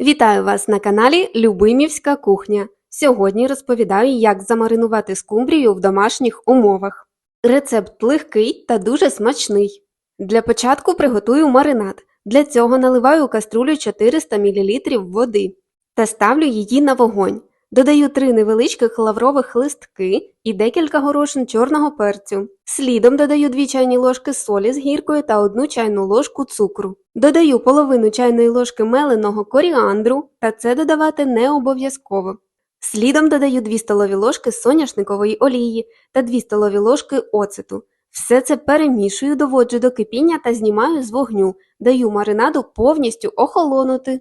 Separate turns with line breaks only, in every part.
Вітаю вас на каналі Любимівська кухня. Сьогодні розповідаю, як замаринувати скумбрію в домашніх умовах. Рецепт легкий та дуже смачний. Для початку приготую маринад. Для цього наливаю у каструлю 400 мл води та ставлю її на вогонь. Додаю три невеличких лаврових листки і декілька горошин чорного перцю. Слідом додаю 2 чайні ложки солі з гіркою та 1 чайну ложку цукру. Додаю половину чайної ложки меленого коріандру, та це додавати не обов'язково. Слідом додаю 2 столові ложки соняшникової олії та 2 столові ложки оцету. Все це перемішую, доводжу до кипіння та знімаю з вогню, даю маринаду повністю охолонути.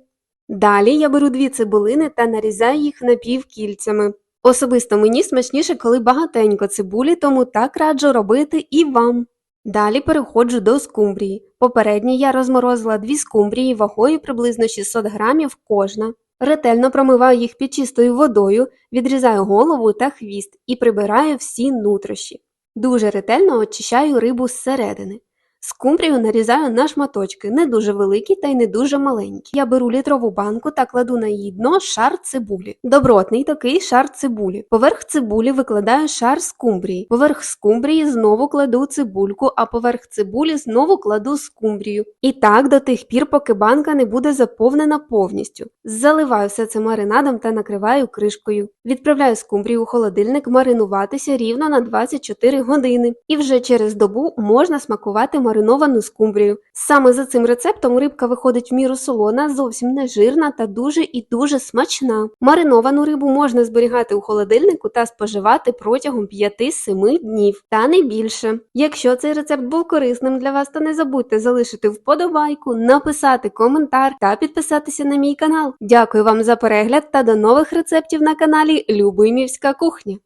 Далі я беру дві цибулини та нарізаю їх напівкільцями. Особисто мені смачніше, коли багатенько цибулі, тому так раджу робити і вам. Далі переходжу до скумбрії. Попередньо я розморозила дві скумбрії вагою приблизно 600 грамів кожна. Ретельно промиваю їх під чистою водою, відрізаю голову та хвіст і прибираю всі нутрощі. Дуже ретельно очищаю рибу зсередини. Скумбрію нарізаю на шматочки, не дуже великі та й не дуже маленькі. Я беру літрову банку та кладу на її дно шар цибулі. Добротний такий шар цибулі. Поверх цибулі викладаю шар скумбрії. Поверх скумбрії знову кладу цибульку, а поверх цибулі знову кладу скумбрію. І так до тих пір, поки банка не буде заповнена повністю. Заливаю все це маринадом та накриваю кришкою. Відправляю скумбрію у холодильник маринуватися рівно на 24 години. І вже через добу можна смакувати мариновану скумбрію. Саме за цим рецептом рибка виходить в міру солона, зовсім не жирна та дуже і дуже смачна. Мариновану рибу можна зберігати у холодильнику та споживати протягом 5-7 днів, та не більше. Якщо цей рецепт був корисним для вас, то не забудьте залишити вподобайку, написати коментар та підписатися на мій канал. Дякую вам за перегляд та до нових рецептів на каналі Любимівська кухня.